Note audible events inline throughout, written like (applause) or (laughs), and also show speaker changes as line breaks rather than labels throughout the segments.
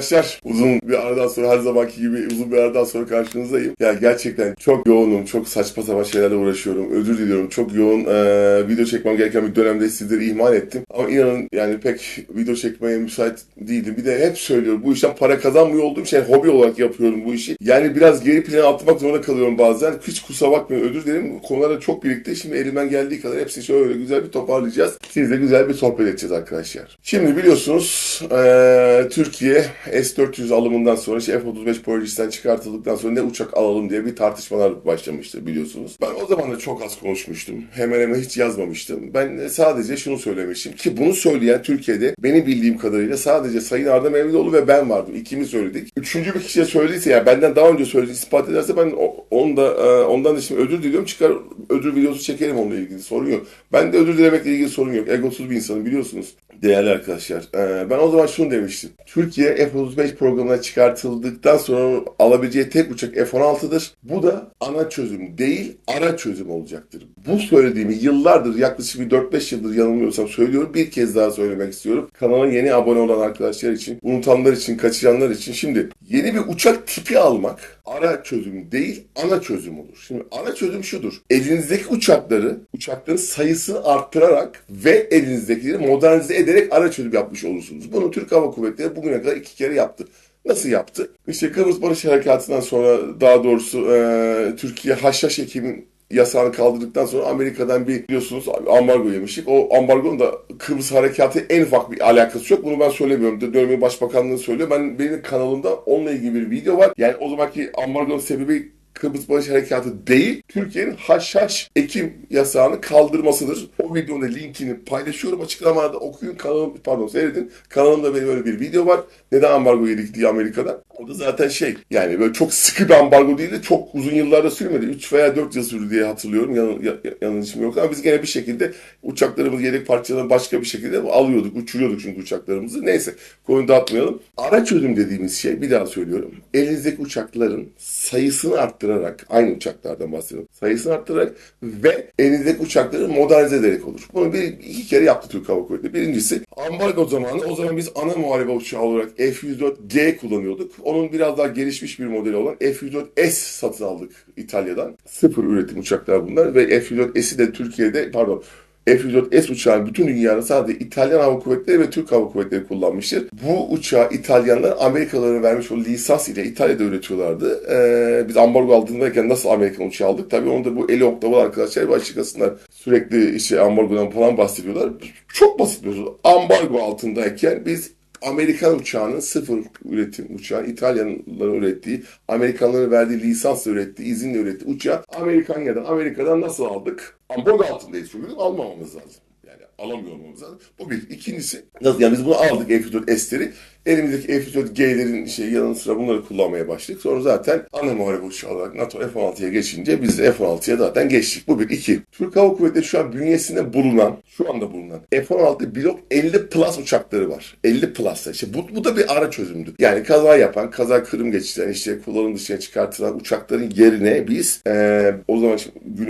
arkadaşlar. Uzun bir aradan sonra her zamanki gibi uzun bir aradan sonra karşınızdayım. Ya gerçekten çok yoğunum. Çok saçma sapan şeylerle uğraşıyorum. Özür diliyorum. Çok yoğun eee, video çekmem gereken bir dönemde sizleri ihmal ettim. Ama inanın yani pek video çekmeye müsait değildim. Bir de hep söylüyorum bu işten para kazanmıyor olduğum yani hobi olarak yapıyorum bu işi. Yani biraz geri plana atmak zorunda kalıyorum bazen. Hiç kusura bakmayın özür dilerim. Bu konularda çok birlikte. Şimdi elimden geldiği kadar hepsini şöyle güzel bir toparlayacağız. Sizle güzel bir sohbet edeceğiz arkadaşlar. Şimdi biliyorsunuz eee, Türkiye S-400 alımından sonra işte F-35 projesinden çıkartıldıktan sonra ne uçak alalım diye bir tartışmalar başlamıştı biliyorsunuz. Ben o zaman da çok az konuşmuştum. Hemen hemen hiç yazmamıştım. Ben sadece şunu söylemiştim ki bunu söyleyen Türkiye'de benim bildiğim kadarıyla sadece Sayın Arda Mevlioğlu ve ben vardım. İkimiz söyledik. Üçüncü bir kişiye söylediyse yani benden daha önce söyledi ispat ederse ben onu da, e, ondan da şimdi özür diliyorum. Çıkar ödül videosu çekerim onunla ilgili sorun yok. Ben de özür dilemekle ilgili sorun yok. Egosuz bir insanım biliyorsunuz. Değerli arkadaşlar. e, ben o zaman şunu demiştim. Türkiye F-35 programına çıkartıldıktan sonra alabileceği tek uçak F-16'dır. Bu da ana çözüm değil, ara çözüm olacaktır. Bu söylediğimi yıllardır, yaklaşık bir 4-5 yıldır yanılmıyorsam söylüyorum. Bir kez daha söylemek istiyorum. Kanala yeni abone olan arkadaşlar için, unutanlar için, kaçıranlar için. Şimdi yeni bir uçak tipi almak ara çözüm değil, ana çözüm olur. Şimdi ana çözüm şudur. Elinizdeki uçakları, uçakların sayısını arttırarak ve elinizdekileri modernize ederek ara çözüm yapmış olursunuz. Bunu Türk Hava Kuvvetleri bugüne kadar iki kere yaptı. Nasıl yaptı? İşte Kıbrıs Barış Harekatı'ndan sonra daha doğrusu eee, Türkiye Haşhaş Ekim'in yasağını kaldırdıktan sonra Amerika'dan bir biliyorsunuz ambargo yemiştik. O ambargonun da Kıbrıs Harekatı en ufak bir alakası yok. Bunu ben söylemiyorum. Dönemin Başbakanlığı söylüyor. Ben benim kanalımda onunla ilgili bir video var. Yani o zamanki ambargonun sebebi Kıbrıs Barış Harekatı değil, Türkiye'nin haşhaş Ekim yasağını kaldırmasıdır. O videonun linkini paylaşıyorum açıklamada okuyun kanalım pardon seyredin. Kanalımda benim öyle bir video var. Neden ambargo yedik diye Amerika'dan. O da zaten şey yani böyle çok sıkı bir ambargo değil de çok uzun yıllarda sürmedi. 3 veya 4 yıl sürdü diye hatırlıyorum. Yan, ya, yanlışım yok ama biz gene bir şekilde uçaklarımız yedek parçalarını başka bir şekilde alıyorduk. Uçuruyorduk çünkü uçaklarımızı. Neyse konuyu dağıtmayalım. Ara çözüm dediğimiz şey bir daha söylüyorum. Elinizdeki uçakların sayısını arttırarak aynı uçaklardan bahsediyorum. Sayısını arttırarak ve elinizdeki uçakları modernize ederek olur. Bunu bir iki kere yaptı Türk Hava Kuvvetleri. Birincisi ambargo zamanı o zaman biz ana muharebe uçağı olarak F-104G kullanıyorduk. Onun biraz daha gelişmiş bir modeli olan F-104S satın aldık İtalya'dan. Sıfır üretim uçaklar bunlar ve F-104S'i de Türkiye'de pardon F-104S uçağını bütün dünyada sadece İtalyan Hava Kuvvetleri ve Türk Hava Kuvvetleri kullanmıştır. Bu uçağı İtalyanlar Amerikalılara vermiş olduğu lisans ile İtalya'da üretiyorlardı. Ee, biz ambargo altındayken nasıl Amerikan uçağı aldık? Tabii onu da bu eli oktavalı arkadaşlar bir açıklasınlar. Sürekli işte ambargodan falan bahsediyorlar. Çok basit bir soru. Ambargo altındayken biz Amerikan uçağının sıfır üretim uçağı, İtalyanların ürettiği, Amerikanların verdiği lisansla ürettiği, izinle ürettiği uçağı Amerikanya'dan, Amerika'dan nasıl aldık? Ambargo altındayız çünkü almamamız lazım. Yani alamıyor olmamız lazım. Bu bir. İkincisi, nasıl yani biz bunu aldık F-104S'leri. Elimizdeki F-104G'lerin şey yanı sıra bunları kullanmaya başladık. Sonra zaten ana muharebe uçağı olarak NATO F-16'ya geçince biz de F-16'ya zaten geçtik. Bu bir. iki. Türk Hava Kuvvetleri şu an bünyesinde bulunan, şu anda bulunan F-16 Blok 50 Plus uçakları var. 50 Plus. İşte bu, bu da bir ara çözümdü. Yani kaza yapan, kaza kırım geçiren, işte kullanım dışına çıkartılan uçakların yerine biz eee, o zaman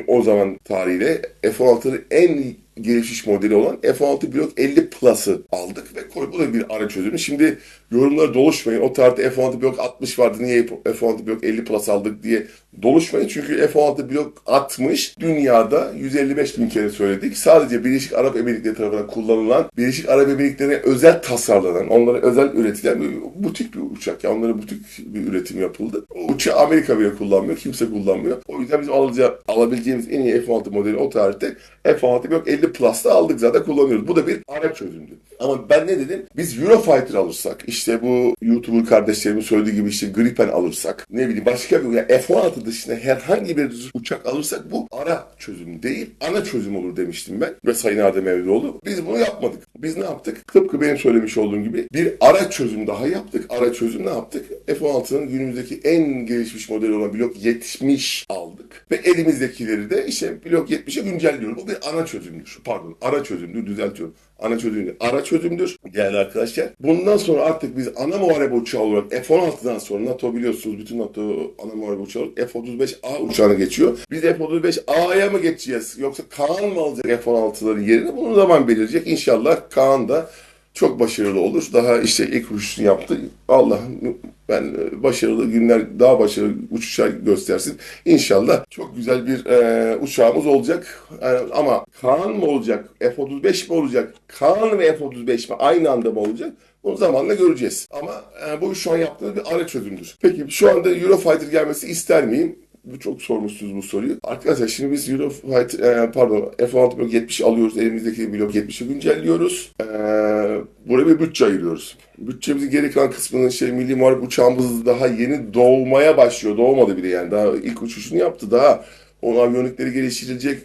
o zaman tarihiyle F-16'ların en gelişmiş modeli olan F-16 Blok 50 Plus'ı aldık ve bu da bir ara çözümü. Şimdi yorumlara doluşmayın. O tarihte F-16 Blok 60 vardı. Niye F-16 Blok 50 Plus aldık diye doluşmayın. Çünkü F-16 Blok 60 dünyada 155 bin kere söyledik. Sadece Birleşik Arap Emirlikleri tarafından kullanılan, Birleşik Arap Emirlikleri'ne özel tasarlanan, onlara özel üretilen bir butik bir uçak. Yani onlara butik bir üretim yapıldı. O uçağı Amerika bile kullanmıyor. Kimse kullanmıyor. O yüzden bizim alacağı, alabileceğimiz en iyi F-16 modeli o tarihte F-16 Blok 50 Plus'ta aldık zaten kullanıyoruz. Bu da bir ara çözümdü. Ama ben ne dedim? Biz Eurofighter alırsak, işte bu YouTuber kardeşlerimin söylediği gibi işte Gripen alırsak, ne bileyim başka bir yani F-16 dışında herhangi bir uçak alırsak bu ara çözüm değil, ana çözüm olur demiştim ben ve Sayın Adem Evlioğlu. Biz bunu yapmadık. Biz ne yaptık? Tıpkı benim söylemiş olduğum gibi bir ara çözüm daha yaptık. Ara çözüm ne yaptık? F-16'nın günümüzdeki en gelişmiş modeli olan Blok 70 aldık. Ve elimizdekileri de işte Blok 70'e güncelliyoruz. Bu bir ana çözümdür. Pardon, ara çözümdür, düzeltiyorum. Ana çözümdür. Ara çözümdür değerli arkadaşlar. Bundan sonra artık biz ana muharebe uçağı olarak F-16'dan sonra NATO biliyorsunuz bütün NATO ana muharebe uçağı olarak F-35A uçağına geçiyor. Biz F-35A'ya mı geçeceğiz yoksa Kaan mı alacak F-16'ların yerini? Bunu zaman belirleyecek. İnşallah Kaan da çok başarılı olur. Daha işte ilk uçuşunu yaptı. Allah ben e, başarılı günler daha başarılı uçuşlar göstersin. İnşallah çok güzel bir e, uçağımız olacak. E, ama Kaan mı olacak? F-35 mi olacak? Kaan ve F-35 mi? Aynı anda mı olacak? Bunu zamanla göreceğiz. Ama e, bu şu an yaptığımız bir ara çözümdür. Peki şu anda Eurofighter gelmesi ister miyim? Bu çok sormuşsunuz bu soruyu. Arkadaşlar şimdi biz Eurofighter, e, pardon F-16 blok 70 alıyoruz. Elimizdeki blok 70'i güncelliyoruz. E, buraya bir bütçe ayırıyoruz. Bütçemizin geri kalan kısmının şey milli muharip uçağımız daha yeni doğmaya başlıyor. Doğmadı bile yani. Daha ilk uçuşunu yaptı. Daha onun aviyonikleri geliştirilecek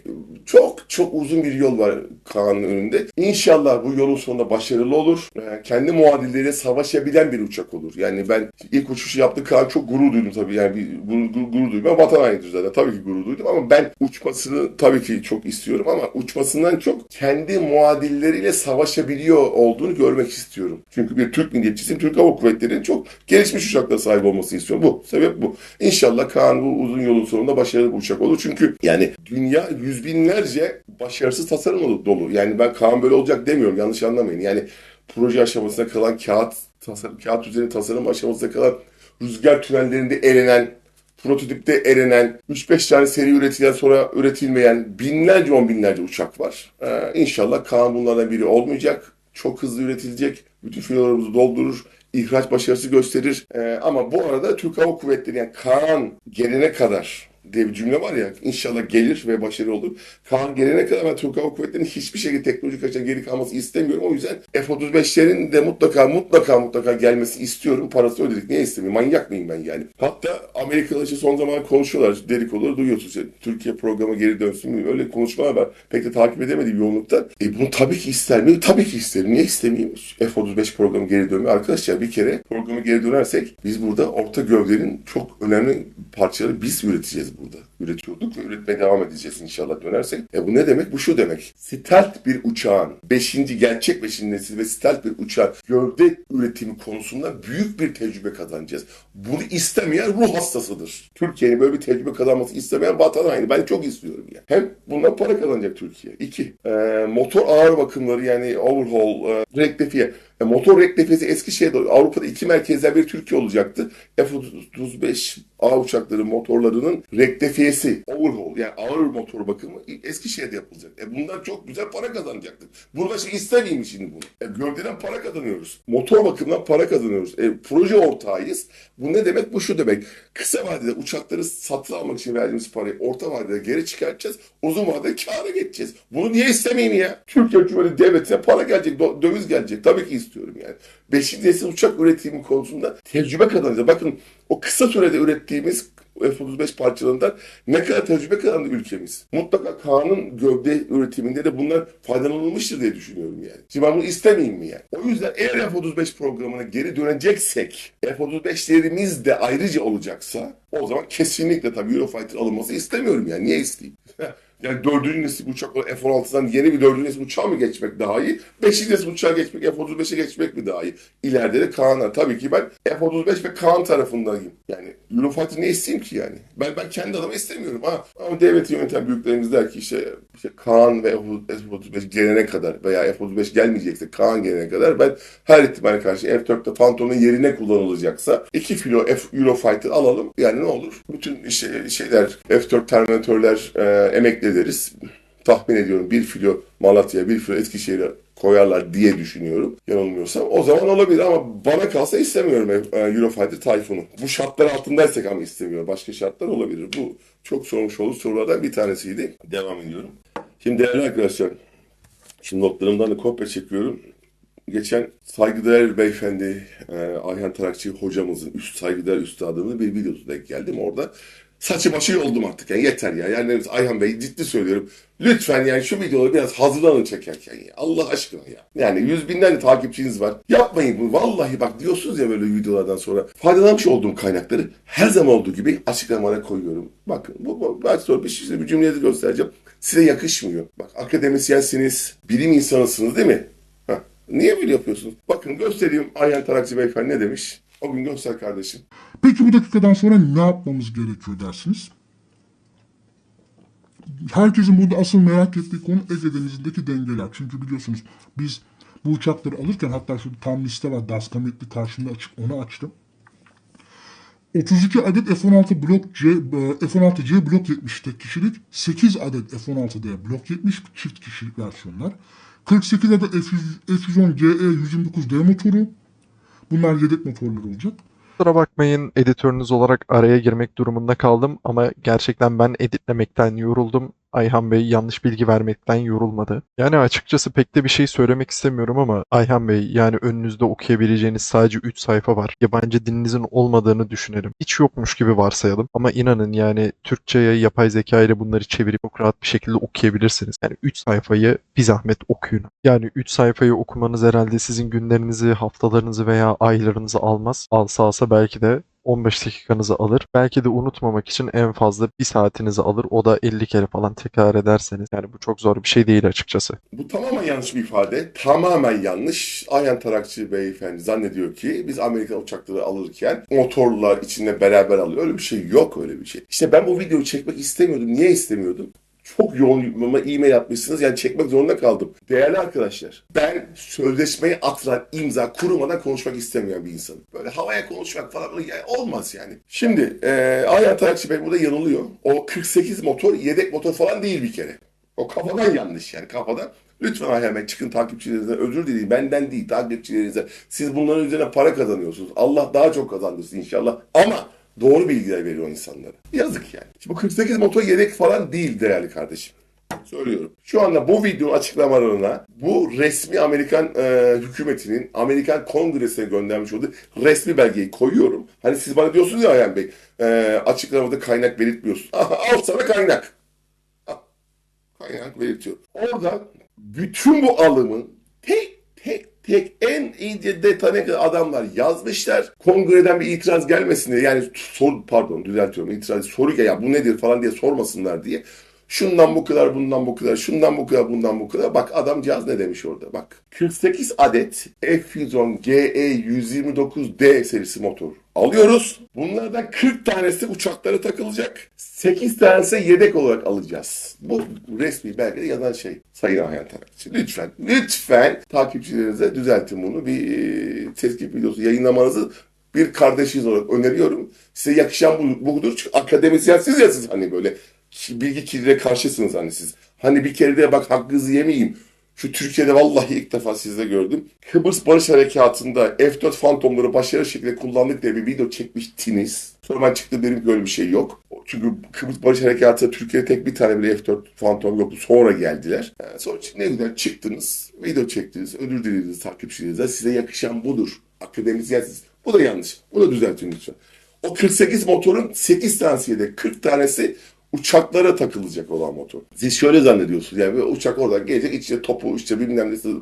çok çok uzun bir yol var Kaan'ın önünde. İnşallah bu yolun sonunda başarılı olur. Ee, kendi muadilleriyle savaşabilen bir uçak olur. Yani ben ilk uçuşu yaptı Kaan çok gurur duydum tabii. Yani bir gurur, gurur, gurur duydum. Ben vatan hainidir zaten. Tabii ki gurur duydum ama ben uçmasını tabii ki çok istiyorum ama uçmasından çok kendi muadilleriyle savaşabiliyor olduğunu görmek istiyorum. Çünkü bir Türk milliyetçisiyim. Türk Hava Kuvvetleri'nin çok gelişmiş uçaklara sahip olmasını istiyorum. Bu. Sebep bu. İnşallah Kaan bu uzun yolun sonunda başarılı bir uçak olur. Çünkü yani dünya yüz binlerce başarısız tasarım dolu. Yani ben Kaan böyle olacak demiyorum. Yanlış anlamayın. Yani proje aşamasında kalan kağıt tasarım, kağıt üzerinde tasarım aşamasında kalan rüzgar tünellerinde elenen prototipte erenen, 3-5 tane seri üretilen sonra üretilmeyen binlerce on binlerce uçak var. Ee, inşallah Kaan bunlardan biri olmayacak. Çok hızlı üretilecek. Bütün filolarımızı doldurur. ihraç başarısı gösterir. Ee, ama bu arada Türk Hava Kuvvetleri yani Kaan gelene kadar diye bir cümle var ya inşallah gelir ve başarılı olur. Kaan gelene kadar ben Türk Hava Kuvvetleri'nin hiçbir şekilde teknolojik açıdan geri kalması istemiyorum. O yüzden F-35'lerin de mutlaka mutlaka mutlaka gelmesi istiyorum. Parası ödedik. Niye istemiyorum? Manyak mıyım ben yani? Hatta Amerikalılar işte son zaman konuşuyorlar. Dedikoduları duyuyorsunuz. İşte, Türkiye programa geri dönsün mü? Öyle konuşmalar var. Pek de takip edemediğim yoğunlukta. E bunu tabii ki ister miyim? Tabii ki isterim. Niye istemeyeyim? F-35 programı geri dönme. Arkadaşlar bir kere programı geri dönersek biz burada orta gövdenin çok önemli parçaları biz üreteceğiz burada. Üretiyorduk ve üretmeye devam edeceğiz inşallah dönersek. E bu ne demek? Bu şu demek. Stealth bir uçağın 5. gerçek 5. nesil ve stealth bir uçağın gövde üretimi konusunda büyük bir tecrübe kazanacağız. Bunu istemeyen ruh hastasıdır. Türkiye'nin böyle bir tecrübe kazanması istemeyen vatan haini. Ben çok istiyorum yani. Hem bundan para kazanacak Türkiye. İki, e, motor ağır bakımları yani overhaul, e, rektifiye. E, motor rektifiyesi Eskişehir'de Avrupa'da iki merkezden bir Türkiye olacaktı. F-35 A uçakları motorlarının rektifiyesi, overhaul yani ağır motor bakımı Eskişehir'de yapılacak. E bundan çok güzel para kazanacaktık. Burada şey istemeyeyim şimdi bunu. E, gövdeden para kazanıyoruz. Motor bakımından para kazanıyoruz. E, proje ortağıyız. Bu ne demek? Bu şu demek. Kısa vadede uçakları satın almak için verdiğimiz parayı orta vadede geri çıkartacağız. Uzun vadede kâra geçeceğiz. Bunu niye istemeyeyim ya? Türkiye Cumhuriyeti Devleti'ne para gelecek, dö- döviz gelecek. Tabii ki istiyorum yani. Beşinci nesil uçak üretimi konusunda tecrübe kazanacağız. Bakın o kısa sürede ürettiğimiz F-35 parçalarından ne kadar tecrübe kazandı ülkemiz. Mutlaka Kaan'ın gövde üretiminde de bunlar faydalanılmıştır diye düşünüyorum yani. Şimdi ben bunu istemeyeyim mi yani? O yüzden eğer F-35 programına geri döneceksek, F-35'lerimiz de ayrıca olacaksa o zaman kesinlikle tabii Eurofighter alınması istemiyorum yani. Niye isteyeyim? Yani dördüncü nesil uçak olan F-16'dan yeni bir dördüncü nesil uçağa mı geçmek daha iyi? Beşinci nesil uçağa geçmek, F-35'e geçmek mi daha iyi? İleride de Kaan'a. Tabii ki ben F-35 ve Kaan tarafındayım. Yani Eurofighter ne isteyeyim ki yani? Ben ben kendi adıma istemiyorum. Ha, ama devleti yöneten büyüklerimiz der ki işte, işte Kaan ve F-35 gelene kadar veya F-35 gelmeyecekse Kaan gelene kadar ben her ihtimale karşı F-4'te Phantom'un yerine kullanılacaksa 2 filo F Eurofighter alalım. Yani ne olur? Bütün şey, şeyler F-4 Terminator'lar e, emekli ederiz. Tahmin ediyorum bir filo Malatya, bir filo Eskişehir'e koyarlar diye düşünüyorum. Yanılmıyorsam. O zaman olabilir ama bana kalsa istemiyorum e, Eurofighter Typhoon'u. Bu şartlar altındaysak ama istemiyorum. Başka şartlar olabilir. Bu çok sormuş olduğu sorulardan bir tanesiydi. Devam ediyorum. Şimdi değerli arkadaşlar, şimdi notlarımdan da kopya çekiyorum. Geçen saygıdeğer beyefendi e, Ayhan Tarakçı hocamızın, üst saygıdeğer üstadımızın bir videosu denk geldim orada. Saçı başı yoldum artık yani yeter ya. Yani Ayhan Bey ciddi söylüyorum. Lütfen yani şu videoları biraz hazırlanın çekerken ya. Allah aşkına ya. Yani yüz binlerce takipçiniz var. Yapmayın bunu. Vallahi bak diyorsunuz ya böyle videolardan sonra. Faydalanmış olduğum kaynakları her zaman olduğu gibi açıklamalara koyuyorum. Bakın bu, bu ben sonra bir, şey, bir cümlede göstereceğim. Size yakışmıyor. Bak akademisyensiniz, bilim insanısınız değil mi? Heh. Niye böyle yapıyorsunuz? Bakın göstereyim Ayhan Tarakçı Beyefendi ne demiş? O gün göster kardeşim.
Peki bu dakikadan sonra ne yapmamız gerekiyor dersiniz? Herkesin burada asıl merak ettiği konu Ege Denizi'ndeki dengeler. Çünkü biliyorsunuz biz Bu uçakları alırken hatta şurada tam liste var. Daskametli karşımda açık onu açtım. 32 adet F-16 Blok C, e, F-16C Blok 70 tek kişilik, 8 adet F-16D Blok 70 çift kişilik versiyonlar, 48 adet F-100 F-110 GE-129D motoru, bunlar yedek motorlar olacak.
Kusura bakmayın editörünüz olarak araya girmek durumunda kaldım ama gerçekten ben editlemekten yoruldum. Ayhan Bey yanlış bilgi vermekten yorulmadı. Yani açıkçası pek de bir şey söylemek istemiyorum ama Ayhan Bey yani önünüzde okuyabileceğiniz sadece 3 sayfa var. Yabancı dilinizin olmadığını düşünelim. Hiç yokmuş gibi varsayalım ama inanın yani Türkçe'ye yapay zeka ile bunları çevirip çok rahat bir şekilde okuyabilirsiniz. Yani 3 sayfayı bir zahmet okuyun. Yani 3 sayfayı okumanız herhalde sizin günlerinizi, haftalarınızı veya aylarınızı almaz. Alsa alsa belki de 15 dakikanızı alır. Belki de unutmamak için en fazla bir saatinizi alır. O da 50 kere falan tekrar ederseniz. Yani bu çok zor bir şey değil açıkçası.
Bu tamamen yanlış bir ifade. Tamamen yanlış. Ayhan Tarakçı beyefendi zannediyor ki biz Amerikan uçakları alırken motorlar içinde beraber alıyor. Öyle bir şey yok öyle bir şey. İşte ben bu videoyu çekmek istemiyordum. Niye istemiyordum? Çok yoğun e-mail atmışsınız. Yani çekmek zorunda kaldım. Değerli arkadaşlar, ben sözleşmeyi atılan imza kurumadan konuşmak istemeyen bir insanım. Böyle havaya konuşmak falan böyle yani olmaz yani. Şimdi e, Ayhan Tarakçı Bey burada yanılıyor. O 48 motor yedek motor falan değil bir kere. O kafadan yanlış yani kafadan. Lütfen Bey çıkın takipçilerinizden özür dileyin. Benden değil takipçilerinize. Siz bunların üzerine para kazanıyorsunuz. Allah daha çok kazandırsın inşallah. Ama doğru bilgiler veriyor insanlara. Yazık yani. Şimdi bu 48 motor yedek falan değil değerli kardeşim. Söylüyorum. Şu anda bu videonun açıklamalarına bu resmi Amerikan e, hükümetinin Amerikan Kongresi'ne göndermiş olduğu resmi belgeyi koyuyorum. Hani siz bana diyorsunuz ya Ayhan Bey e, açıklamada kaynak belirtmiyorsun. (laughs) Al sana kaynak. Kaynak belirtiyorum. Orada bütün bu alımın tek tek tek en ince detayına kadar adamlar yazmışlar. Kongreden bir itiraz gelmesin diye yani sor, pardon düzeltiyorum itiraz soru ya bu nedir falan diye sormasınlar diye. Şundan bu kadar, bundan bu kadar, şundan bu kadar, bundan bu kadar. Bak adamcağız ne demiş orada bak. 48 adet F-110 GE-129D serisi motor alıyoruz. Bunlardan 40 tanesi uçaklara takılacak. 8 tanesi yedek olarak alacağız. Bu resmi belgede yazan şey. Sayın Ayhan Tarakçı. Lütfen, lütfen takipçilerinize düzeltin bunu. Bir e, tezkif videosu yayınlamanızı bir kardeşiniz olarak öneriyorum. Size yakışan bu, budur. Çünkü akademisyensiniz ya siz hani böyle bilgi kirliliğe karşısınız hani siz. Hani bir kere de bak hakkınızı yemeyeyim. Şu Türkiye'de vallahi ilk defa sizde gördüm. Kıbrıs Barış Harekatı'nda F-4 Phantom'ları başarılı şekilde kullandık diye bir video çekmiştiniz. Sonra ben çıktım dedim ki öyle bir şey yok. Çünkü Kıbrıs Barış Harekatı'da Türkiye'de tek bir tane bile F-4 Phantom yoktu. Sonra geldiler. Yani sonra ne güzel çıktınız. Video çektiniz. Ödül dilediniz takipçilerinize. Size yakışan budur. Akademisyensiniz. Bu da yanlış. Bu da düzeltin lütfen. O 48 motorun 8 tanesi yedek, 40 tanesi uçaklara takılacak olan motor. Siz şöyle zannediyorsunuz yani uçak oradan gelecek içine topu işte bilmem nesi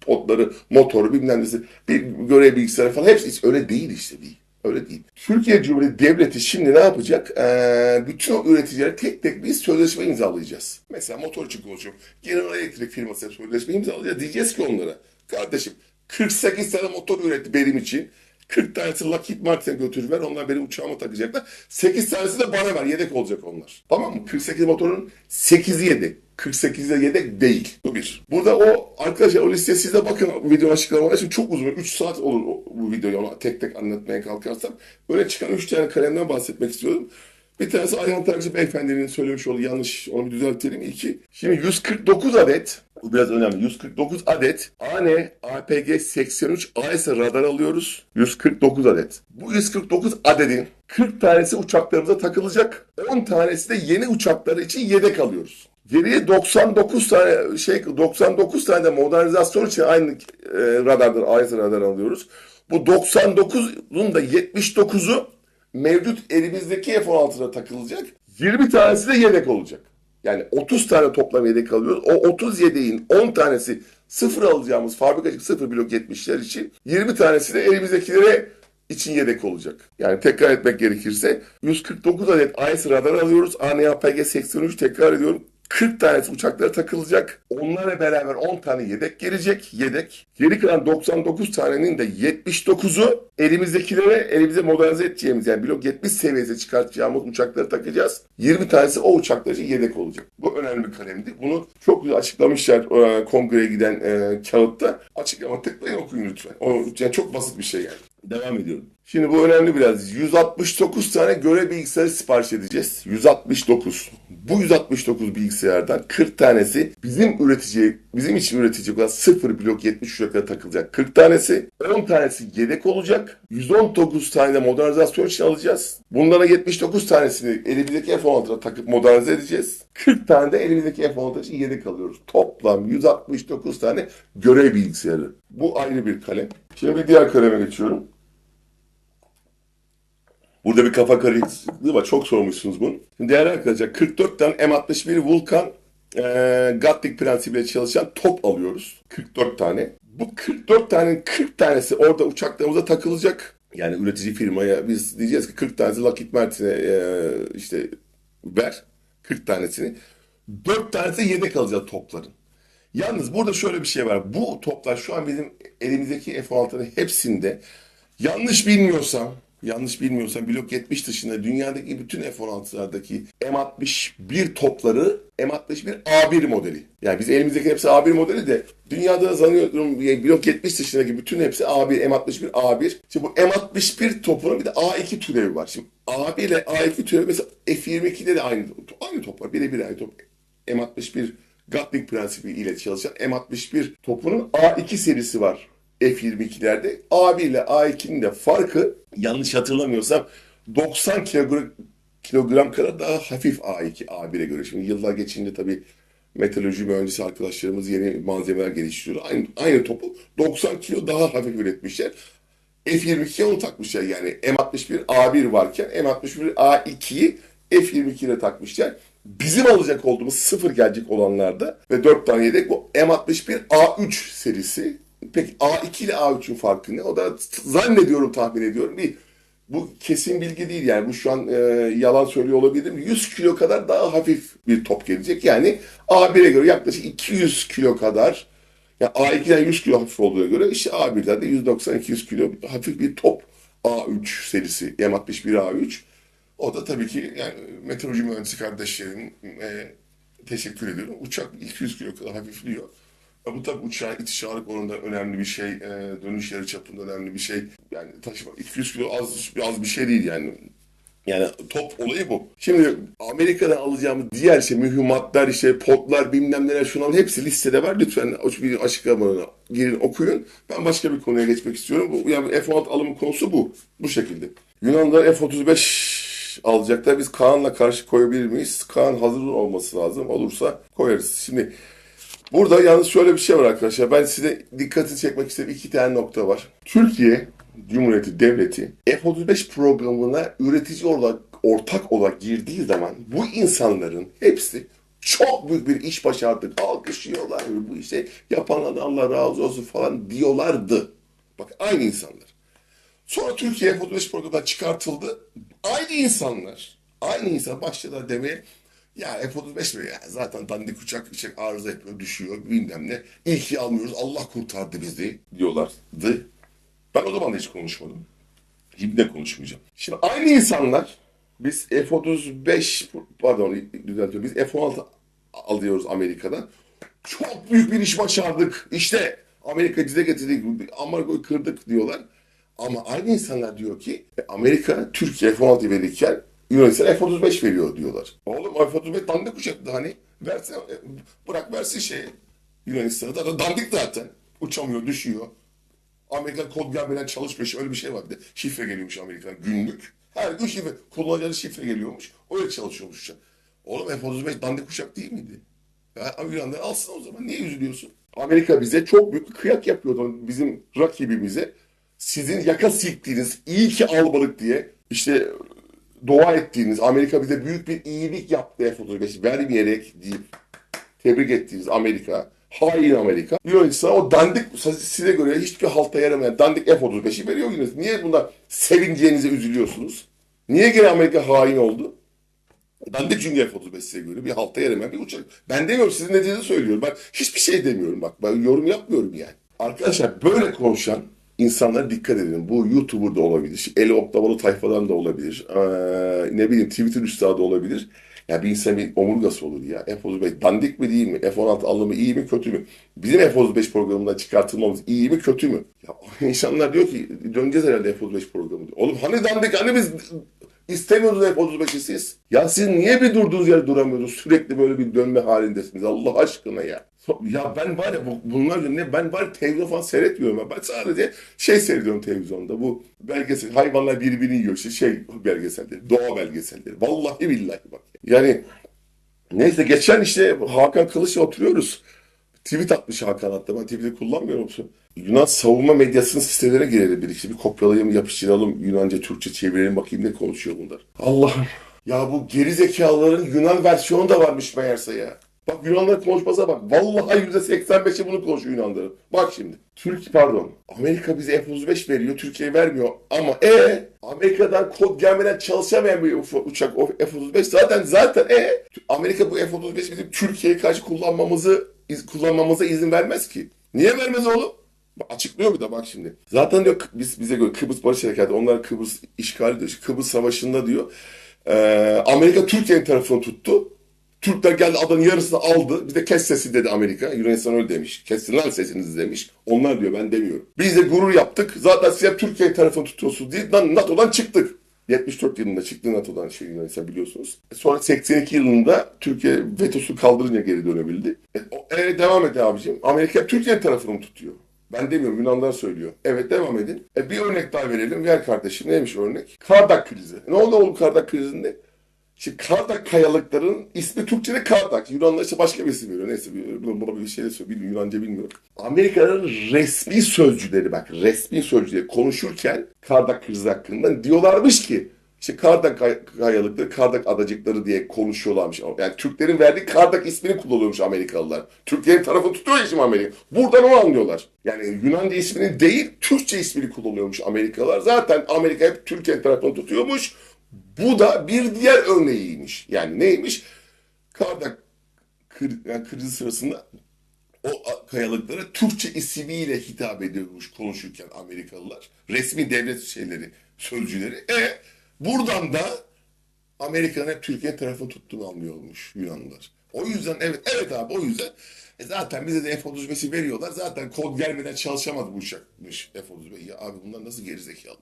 potları, motoru bilmem nesi bir görev bilgisayarı falan hepsi hiç öyle değil işte değil. Öyle değil. Türkiye Cumhuriyeti Devleti şimdi ne yapacak? Ee, bütün o üreticilere tek tek biz sözleşme imzalayacağız. Mesela motor için konuşuyorum. General Electric firmasıyla sözleşme imzalayacağız. Diyeceğiz ki onlara. Kardeşim 48 tane motor üretti benim için. 40 tanesi Lockheed Martin'e götür ver. Onlar benim uçağıma takacaklar. 8 tanesi de bana ver. Yedek olacak onlar. Tamam mı? 48 motorun 8'i yedek. 48'de yedek değil. Bu bir. Burada o arkadaşlar o listeye siz de bakın bu videonun açıklamaları. Şimdi çok uzun. 3 saat olur bu videoyu ona tek tek anlatmaya kalkarsam. Böyle çıkan 3 tane kalemden bahsetmek istiyorum. Bir tanesi Ayhan Tarakçı Beyefendi'nin söylemiş olduğu yanlış. Onu bir düzeltelim. İki. Şimdi 149 adet bu biraz önemli. 149 adet AN APG 83 AS radar alıyoruz. 149 adet. Bu 149 adedin 40 tanesi uçaklarımıza takılacak. 10 tanesi de yeni uçakları için yedek alıyoruz. Geriye 99 tane şey 99 tane de modernizasyon için aynı e, radardan AS radar alıyoruz. Bu 99'un da 79'u mevcut elimizdeki F-16'da takılacak. 20 tanesi de yedek olacak. Yani 30 tane toplam yedek alıyoruz. O 30 yedeğin 10 tanesi sıfır alacağımız fabrikacık sıfır blok 70'ler için 20 tanesi de elimizdekilere için yedek olacak. Yani tekrar etmek gerekirse 149 adet AES radar alıyoruz. ANAPG 83 tekrar ediyorum. 40 tanesi uçaklara takılacak. Onlarla beraber 10 tane yedek gelecek. Yedek. Geri kalan 99 tanenin de 79'u elimizdekilere elimize modernize edeceğimiz yani blok 70 seviyesine çıkartacağımız uçakları takacağız. 20 tanesi o uçaklar için yedek olacak. Bu önemli bir kalemdi. Bunu çok güzel açıklamışlar e, kongreye giden e, kağıtta. Açıklama tıklayın okuyun lütfen. O, yani çok basit bir şey yani. Devam ediyorum. Şimdi bu önemli biraz. 169 tane görev bilgisayarı sipariş edeceğiz. 169. Bu 169 bilgisayardan 40 tanesi bizim üretici, bizim için üretici olan 0 blok 70 uçaklara takılacak. 40 tanesi, 10 tanesi yedek olacak. 119 tane de modernizasyon için alacağız. Bunlara 79 tanesini elimizdeki F-16'a takıp modernize edeceğiz. 40 tane de elimizdeki F-16 için yedek alıyoruz. Toplam 169 tane görev bilgisayarı. Bu ayrı bir kalem. Şimdi bir diğer kaleme geçiyorum. Burada bir kafa karışıklığı var. Çok sormuşsunuz bunu. Şimdi değerli arkadaşlar 44 tane M61 Vulkan e, Gatling prensibiyle çalışan top alıyoruz. 44 tane. Bu 44 tanenin 40 tanesi orada uçaklarımıza takılacak. Yani üretici firmaya biz diyeceğiz ki 40 tanesi Lockheed Martin'e e, işte ver. 40 tanesini. 4 tanesi yedek alacağız topların. Yalnız burada şöyle bir şey var. Bu toplar şu an bizim elimizdeki F-16'ların hepsinde yanlış bilmiyorsam yanlış bilmiyorsam blok 70 dışında dünyadaki bütün F-16'lardaki M61 topları M61 A1 modeli. Yani biz elimizdeki hepsi A1 modeli de dünyada yani blok 70 dışındaki bütün hepsi A1, M61 A1. Şimdi bu M61 topunun bir de A2 türevi var. Şimdi A1 ile A2 türevi mesela F22'de de aynı, aynı top var. Birebir aynı top. M61 Gatling prensibi ile çalışan M61 topunun A2 serisi var. F-22'lerde A1 ile A2'nin de farkı yanlış hatırlamıyorsam 90 kilogram, kilogram kadar daha hafif A2 A1'e göre. Şimdi yıllar geçince tabii metalurji mühendisi arkadaşlarımız yeni malzemeler geliştiriyor. Aynı, aynı topu 90 kilo daha hafif üretmişler. F-22'ye onu takmışlar yani M61 A1 varken M61 A2'yi F-22 ile takmışlar. Bizim alacak olduğumuz sıfır gelecek olanlarda ve 4 tane yedek bu M61 A3 serisi. Peki A2 ile A3'ün farkı ne? O da zannediyorum tahmin ediyorum bir bu kesin bilgi değil yani bu şu an e, yalan söylüyor olabilirim. 100 kilo kadar daha hafif bir top gelecek. Yani A1'e göre yaklaşık 200 kilo kadar yani A2'den 100 kilo hafif olduğuna göre işte A1'den de 190-200 kilo hafif bir top A3 serisi M61 A3. O da tabii ki yani meteoroloji mühendisi kardeşlerin e, teşekkür ediyorum. Uçak 200 kilo kadar hafifliyor. Bu tabii uçağın itiş ağırlık oranında önemli bir şey. E, dönüş yarı çapında önemli bir şey. Yani taşıma 200 kilo az, az bir şey değil yani. Yani top olayı bu. Şimdi Amerika'dan alacağımız diğer şey mühimmatlar işte potlar bilmem neler şunların hepsi listede var. Lütfen bir açıklamalarına girin okuyun. Ben başka bir konuya geçmek istiyorum. Bu, yani F-16 alımı konusu bu. Bu şekilde. Yunanlar F-35 alacaklar. Biz Kaan'la karşı koyabilir miyiz? Kaan hazır olması lazım. Olursa koyarız. Şimdi Burada yalnız şöyle bir şey var arkadaşlar. Ben size dikkatini çekmek istediğim iki tane nokta var. Türkiye Cumhuriyeti Devleti F-35 programına üretici olarak, ortak olarak girdiği zaman bu insanların hepsi çok büyük bir iş başardık, alkışlıyorlar. Bu işe yapanlar Allah razı olsun falan diyorlardı. Bak aynı insanlar. Sonra Türkiye F-35 programından çıkartıldı. Aynı insanlar, aynı insan başladılar demeye ya F-35 mi ya zaten dandik uçak uçak arıza yapıyor düşüyor bilmem ne. İyi ki almıyoruz Allah kurtardı bizi diyorlardı. Ben o zaman da hiç konuşmadım. Şimdi de konuşmayacağım. Şimdi aynı insanlar biz F-35 pardon düzeltiyorum biz F-16 alıyoruz Amerika'dan. Çok büyük bir iş başardık. İşte Amerika dize getirdik. Amerika'yı kırdık diyorlar. Ama aynı insanlar diyor ki Amerika Türkiye F-16 verirken Yunanistan F-35 veriyor diyorlar. Oğlum F-35 dandik uçaktı hani. Verse, bırak versin şeyi. Yunanistan'a da dandik zaten. Uçamıyor, düşüyor. Amerika kod gelmeden çalışmış öyle bir şey var bir de. Şifre geliyormuş Amerikan günlük. Her gün şifre, kullanıcıları şifre geliyormuş. Öyle çalışıyormuş uçak. Oğlum F-35 dandik uçak değil miydi? Ya Yunanlar alsın o zaman. Niye üzülüyorsun? Amerika bize çok büyük kıyak yapıyordu bizim rakibimize. Sizin yaka silktiğiniz iyi ki almadık diye işte dua ettiğiniz Amerika bize büyük bir iyilik yaptı F-35 vermeyerek deyip tebrik ettiğiniz Amerika hain Amerika Yunanistan o dandik size göre hiçbir halta yaramayan dandik F-35'i veriyor Yunanistan. Niye bunda sevineceğinize üzülüyorsunuz? Niye gene Amerika hain oldu? Dandik çünkü F-35 size göre bir halta yaramayan bir uçak. Ben demiyorum sizin dediğinizi söylüyorum. Ben hiçbir şey demiyorum bak. Ben yorum yapmıyorum yani. Arkadaşlar böyle konuşan insanlara dikkat edin. Bu YouTuber da olabilir. Eli oklavalı tayfadan da olabilir. Ee, ne bileyim Twitter üstadı olabilir. Ya bir insan bir omurgası olur ya. F-35 dandik mi değil mi? F-16 alımı iyi mi kötü mü? Bizim F-35 programından çıkartılmamız iyi mi kötü mü? Ya (laughs) insanlar diyor ki döneceğiz herhalde F-35 programı. diyor. Oğlum hani dandik hani biz İstemiyorsunuz F-35'i siz. Ya siz niye bir durduğunuz yerde duramıyorsunuz? Sürekli böyle bir dönme halindesiniz. Allah aşkına ya. Ya ben var ya bu, bunlar ne? Ben var televizyon falan seyretmiyorum. ya. Ben sadece şey seyrediyorum televizyonda. Bu belgesel, hayvanlar birbirini yiyor. İşte şey belgeselleri, doğa belgeselleri. Vallahi billahi bak. Yani neyse geçen işte Hakan Kılıç'la oturuyoruz. Tweet atmış Hakan hatta. Ben Twitter'ı kullanmıyorum? Yunan savunma medyasının sitelerine girelim birlikte. Bir kopyalayalım, yapıştıralım. Yunanca, Türkçe çevirelim bakayım ne konuşuyor bunlar. Allah'ım. Ya bu geri zekalıların Yunan versiyonu da varmış meğerse ya. Bak Yunanların konuşmasına bak. Vallahi %85'i bunu konuşuyor Yunanların. Bak şimdi. Türk pardon. Amerika bize F-35 veriyor. Türkiye vermiyor. Ama e Amerika'dan kod gelmeden çalışamayan bir uçak o F-35 zaten zaten e Amerika bu F-35 bizim Türkiye'ye karşı kullanmamızı iz- kullanmamıza izin vermez ki. Niye vermez oğlum? Açıklıyor bir de bak şimdi. Zaten diyor biz bize göre Kıbrıs Barış Harekatı onlar Kıbrıs işgali diyor. Kıbrıs Savaşı'nda diyor. eee, Amerika Türkiye'nin tarafını tuttu. Türkler geldi adanın yarısını aldı. Bir de kes sesi dedi Amerika. Yunanistan öyle demiş. Kesin lan sesinizi demiş. Onlar diyor ben demiyorum. Biz de gurur yaptık. Zaten siz Türkiye tarafını tutuyorsunuz diye NATO'dan çıktık. 74 yılında çıktı NATO'dan şey Yunanistan biliyorsunuz. E Sonra 82 yılında Türkiye vetosu kaldırınca geri dönebildi. E, e, devam et abicim. Amerika Türkiye tarafını tutuyor? Ben demiyorum Yunanlar söylüyor. Evet devam edin. E, bir örnek daha verelim. Ver kardeşim neymiş örnek? Kardak krizi. Ne oldu oğlum Kardak krizinde? Şimdi Kardak kayalıkların ismi Türkçe'de Kardak. Yunanlar işte başka bir isim veriyor. Neyse buna bir şey de söylüyor. Bilmiyorum, Yunanca bilmiyorum. Amerika'nın resmi sözcüleri bak resmi sözcüleri konuşurken Kardak krizi hakkında diyorlarmış ki işte Kardak kay- kayalıkları, Kardak adacıkları diye konuşuyorlarmış. Yani Türklerin verdiği Kardak ismini kullanıyormuş Amerikalılar. Türklerin tarafı tutuyor şimdi Amerika. Buradan onu anlıyorlar. Yani Yunanca ismini değil, Türkçe ismini kullanıyormuş Amerikalılar. Zaten Amerika hep Türkiye tarafını tutuyormuş. Bu da bir diğer örneğiymiş. Yani neymiş? Kardak kri- yani krizi sırasında o kayalıklara Türkçe ismiyle hitap ediyormuş konuşurken Amerikalılar. Resmi devlet şeyleri, sözcüleri. E buradan da Amerika'nın hep Türkiye tarafı tuttuğunu anlıyormuş Yunanlılar. O yüzden evet evet abi o yüzden e zaten bize de F-35'i veriyorlar. Zaten kod gelmeden çalışamadı bu uçakmış F-35. Ya abi bunlar nasıl gerizekalı?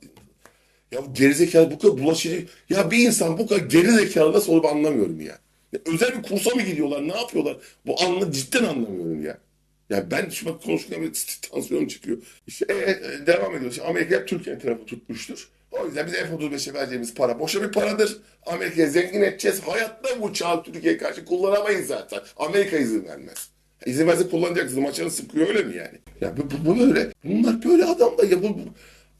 Ya bu gerizekalı bu kadar bulaşıcı. Ya bir insan bu kadar gerizekalı nasıl olur anlamıyorum ya. ya. Özel bir kursa mı gidiyorlar ne yapıyorlar? Bu anla cidden anlamıyorum ya. Ya ben şu bak konuşurken böyle tansiyonum çıkıyor. İşte e, e, devam ediyoruz. İşte Amerika hep Türkiye tarafı tutmuştur. O yüzden biz F-35'e vereceğimiz para boşa bir paradır. Amerika'yı zengin edeceğiz. Hayatta bu uçağı Türkiye'ye karşı kullanamayız zaten. Amerika izin vermez. İzin verse kullanacaksınız. Maçını sıkıyor öyle mi yani? Ya bu, bu, bu böyle. Bunlar böyle adamlar ya bu, bu.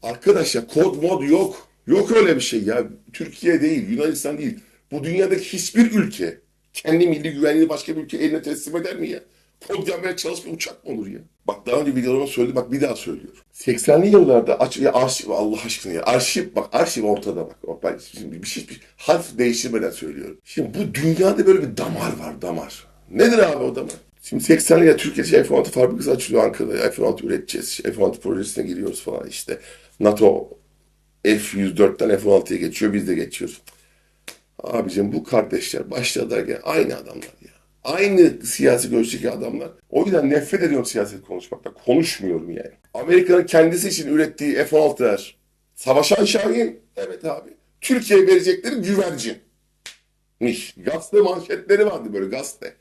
Arkadaşlar kod mod yok. Yok öyle bir şey ya. Türkiye değil, Yunanistan değil. Bu dünyadaki hiçbir ülke kendi milli güvenliğini başka bir ülke eline teslim eder mi ya? Kod gelmeye çalışmış uçak mı olur ya? Bak daha önce videolarıma söyledim bak bir daha söylüyorum. 80'li yıllarda aç, ya arşiv Allah aşkına ya arşiv bak arşiv ortada bak. Bak Ben şimdi bir şey bir harf değiştirmeden söylüyorum. Şimdi bu dünyada böyle bir damar var damar. Nedir abi o damar? Şimdi 80'li ya Türkiye'de F-16 fabrikası açılıyor Ankara'da. F-16 üreteceğiz. F-16 projesine giriyoruz falan işte. NATO F-104'ten F-16'ya geçiyor biz de geçiyoruz. Abicim bu kardeşler başladılar aynı adamlar ya. Aynı siyasi görüşteki adamlar. O yüzden nefret ediyorum siyaset konuşmakta. Konuşmuyorum yani. Amerika'nın kendisi için ürettiği F-16'lar savaşan Şahin. Evet abi. Türkiye'ye verecekleri güvercin. Miş. Gazete manşetleri vardı böyle gazete.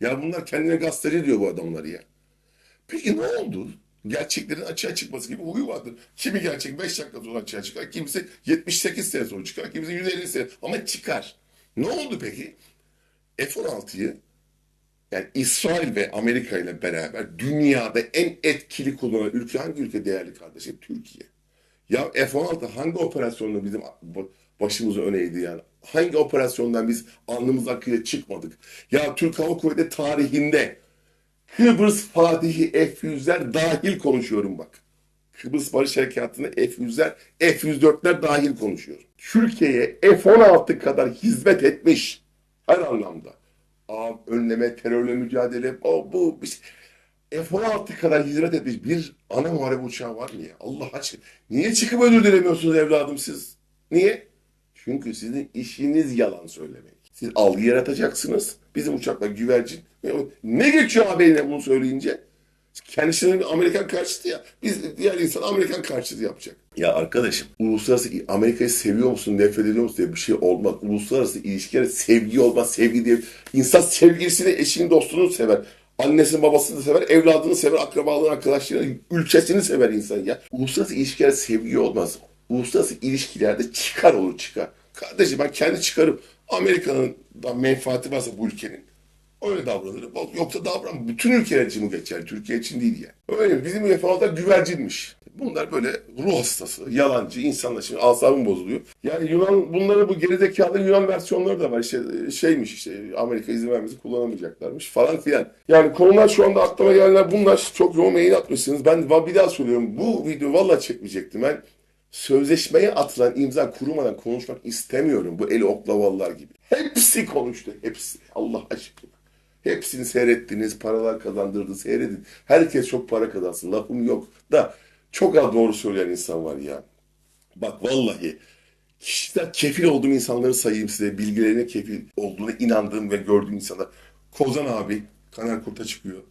Ya bunlar kendine gazeteci diyor bu adamlar ya. Peki ne oldu? Gerçeklerin açığa çıkması gibi huyu vardır. Kimi gerçek 5 dakika sonra açığa çıkar, kimisi 78 sene sonra çıkar, kimisi 150 sene ama çıkar. Ne oldu peki? F-16'yı yani İsrail ve Amerika ile beraber dünyada en etkili kullanan ülke hangi ülke değerli kardeşim? Türkiye. Ya F-16 hangi operasyonda bizim başımızı öneydi yani? Hangi operasyondan biz alnımız akıyla çıkmadık? Ya Türk Hava Kuvvetleri tarihinde Kıbrıs Fatihi F-100'ler dahil konuşuyorum bak. Kıbrıs Barış Harekatı'nda F-100'ler, F-104'ler dahil konuşuyorum. Türkiye'ye F-16 kadar hizmet etmiş Her anlamda. Aa, önleme, terörle mücadele, o, bu, biz, F-16 kadar hizmet etmiş bir ana muharebe uçağı var mı ya? Allah aşkına. Niye çıkıp özür dilemiyorsunuz evladım siz? Niye? Çünkü sizin işiniz yalan söylemek. Siz algı yaratacaksınız. Bizim uçaklar güvercin. Ne geçiyor haberine bunu söyleyince? Kendisinin Amerikan karşıtı ya. Biz diğer insan Amerikan karşıtı yapacak. Ya arkadaşım uluslararası Amerika'yı seviyor musun, nefret ediyor musun diye bir şey olmaz. Uluslararası ilişkilerde sevgi olmaz, sevgi diye. İnsan sevgilisini, eşini, dostunu sever. Annesini, babasını sever, evladını sever, akrabalığını, arkadaşlarını, ülkesini sever insan ya. Uluslararası ilişkilerde sevgi olmaz. Uluslararası ilişkilerde çıkar olur çıkar. Kardeşim ben kendi çıkarım. Amerika'nın da menfaati varsa bu ülkenin. Öyle davranırım. Yoksa davran. Bütün ülkeler için bu geçerli. Türkiye için değil yani. Öyle bizim UEFA'da güvercinmiş. Bunlar böyle ruh hastası, yalancı insanlar. Şimdi asabım bozuluyor. Yani Yunan, bunları bu gerizekalı Yunan versiyonları da var. İşte şeymiş işte Amerika izin vermesi kullanamayacaklarmış falan filan. Yani konular şu anda aklıma gelenler bunlar. Çok yoğun mail atmışsınız. Ben bir daha söylüyorum. Bu video vallahi çekmeyecektim. Ben sözleşmeye atılan imza kurumadan konuşmak istemiyorum. Bu eli oklavalılar gibi. Hepsi konuştu. Hepsi. Allah aşkına. Hepsini seyrettiniz, paralar kazandırdı, seyredin. Herkes çok para kazansın, lafım yok. Da çok az doğru söyleyen insan var ya. Bak vallahi kişisel kefil olduğum insanları sayayım size. Bilgilerine kefil olduğuna inandığım ve gördüğüm insanlar. Kozan abi, Kanar Kurt'a çıkıyor.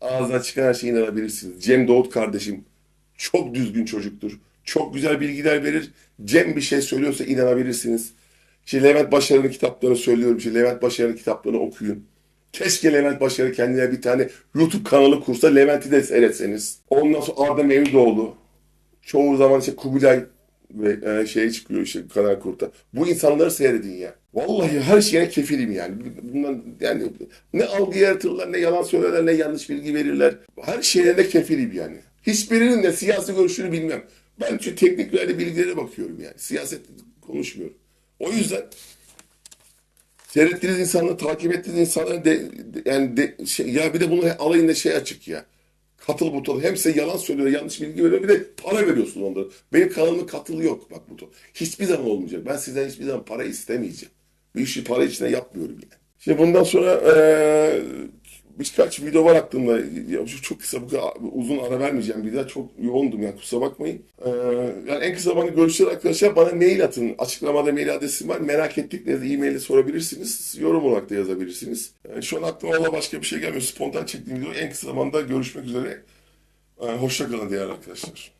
Ağzına çıkan her şeye inanabilirsiniz. Cem Doğut kardeşim çok düzgün çocuktur. Çok güzel bilgiler verir. Cem bir şey söylüyorsa inanabilirsiniz. İşte Levent Başarı'nın kitaplarını söylüyorum. İşte Levent Başarı'nın kitaplarını okuyun. Keşke Levent Başarı kendine bir tane YouTube kanalı kursa Levent'i de seyretseniz. Ondan sonra Arda Mevlüdoğlu. Çoğu zaman işte Kubilay ve e, şeye çıkıyor işte Kanal Kurt'a. Bu insanları seyredin ya. Vallahi her şeyine kefilim yani. Bundan yani ne algı yaratırlar, ne yalan söylerler, ne yanlış bilgi verirler. Her şeylerine kefilim yani. Hiçbirinin de siyasi görüşünü bilmem. Ben şu tekniklerde bilgilere bakıyorum yani. Siyaset konuşmuyorum. O yüzden seyrettiğiniz insanları, takip ettiğiniz insanları de, de- yani de, şey, ya bir de bunu alayında şey açık ya. Katıl buton. Hem size yalan söylüyor, yanlış bilgi veriyor. Bir de para veriyorsun onlara. Benim kanalımın katılı yok bak buton. Hiçbir zaman olmayacak. Ben sizden hiçbir zaman para istemeyeceğim. Bu işi para içine yapmıyorum yani. Şimdi bundan sonra eee birkaç video var aklımda. Ya, şu çok kısa uzun ara vermeyeceğim. Bir daha çok yoğundum yani kusura bakmayın. Eee, yani en kısa zamanda görüşler arkadaşlar bana mail atın. Açıklamada mail adresim var. Merak ettiklerinizi e-mail'e sorabilirsiniz. Yorum olarak da yazabilirsiniz. Eee, şu an aklıma valla başka bir şey gelmiyor. Spontan çektiğim video en kısa zamanda görüşmek üzere. Eee, hoşça kalın değerli arkadaşlar.